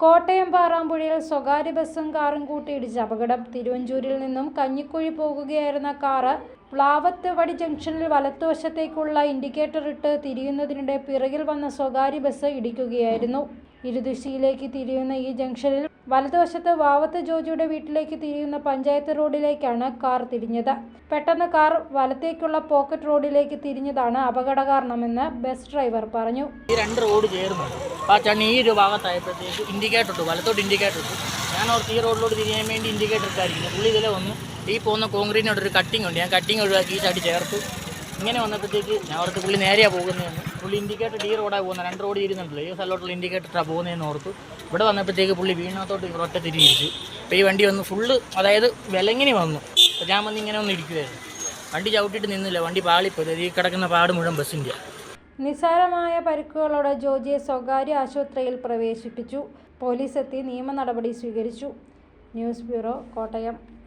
കോട്ടയം പാറാമ്പുഴയിൽ സ്വകാര്യ ബസ്സും കാറും കൂട്ടിയിടിച്ച് അപകടം. തിരുവഞ്ചൂരിൽ നിന്നും കഞ്ഞിക്കുഴി പോകുകയായിരുന്ന കാറ് പ്ലാവത്ത് വടി ജംഗ്ഷനിൽ വലത്തുവശത്തേക്കുള്ള ഇൻഡിക്കേറ്റർ ഇട്ട് തിരിയുന്നതിനിടെ പിറകിൽ വന്ന സ്വകാര്യ ബസ് ഇടിക്കുകയായിരുന്നു. ഇരുദിശയിലേക്ക് തിരിയുന്ന ഈ ജംഗ്ഷനിൽ വലതുവശത്ത് വാവത്ത് ജോജിയുടെ വീട്ടിലേക്ക് തിരിയുന്ന പഞ്ചായത്ത് റോഡിലേക്കാണ് കാർ തിരിഞ്ഞത്. പെട്ടെന്ന് കാർ വലത്തേക്കുള്ള പോക്കറ്റ് റോഡിലേക്ക് തിരിഞ്ഞതാണ് അപകട കാരണമെന്ന് ബസ് ഡ്രൈവർ പറഞ്ഞു. ഈ രണ്ട് റോഡ് ചേർന്നു. ആ ചണ്ണി ഈ ഒരു ഭാഗത്തായപ്പോഴത്തേക്ക് ഇൻഡിക്കേറ്റർ ഇട്ടു. വലത്തോട്ട് ഇൻഡിക്കേറ്റർ ഇട്ടു. ഞാൻ ഓർത്ത് ഈ റോഡിലോട്ട് തിരിയാൻ വേണ്ടി ഇൻഡിക്കേറ്റർ ഇട്ടായിരിക്കുന്നു. പുള്ളി ഇതിലെ വന്ന് ഈ പോകുന്ന കോൺക്രീറ്റിനോട് ഒരു കട്ടിംഗ് ഉണ്ട്. ഞാൻ കട്ടിംഗ് ഒഴിവാക്കി ഈ ചാടി ചേർത്തു. ഇങ്ങനെ വന്നപ്പോഴത്തേക്ക് ഞാൻ ഓർത്ത് പുള്ളി നേരെയാണ് പോകുന്നതെന്ന്. പുള്ളി ഇൻഡിക്കേറ്റർ ഈ റോഡാണ് പോകുന്നത് രണ്ട് റോഡ് തിരിയുന്നുണ്ടല്ലോ. ഈ സ്ഥലത്തോട്ടുള്ള ഇൻഡിക്കേറ്ററാണ് പോകുന്നതെന്ന് ഓർത്തു. ഇവിടെ വന്നപ്പോഴത്തേക്ക് പുള്ളി വീണത്തോട്ട് ഒറ്റ തിരിച്ചു അപ്പോൾ ഈ വണ്ടി വന്ന് ഫുള്ള് അതായത് വിലങ്ങിനി വന്നു. അപ്പോൾ ഞാൻ വന്ന് ഇങ്ങനെ ഒന്ന് ഇരിക്കുമായിരുന്നു വണ്ടി ചവിട്ടിയിട്ട് നിന്നില്ല. വണ്ടി പാളിപ്പോയി. ഈ കിടക്കുന്ന പാട് മുഴുവൻ ബസ്സിന്റെ നിസ്സാരമായ പരിക്കുകളോടെ ജോജിയെ സ്വകാര്യ ആശുപത്രിയിൽ പ്രവേശിപ്പിച്ചു. പോലീസ് എത്തി നിയമ നടപടി സ്വീകരിച്ചു. News bureau Kottayam.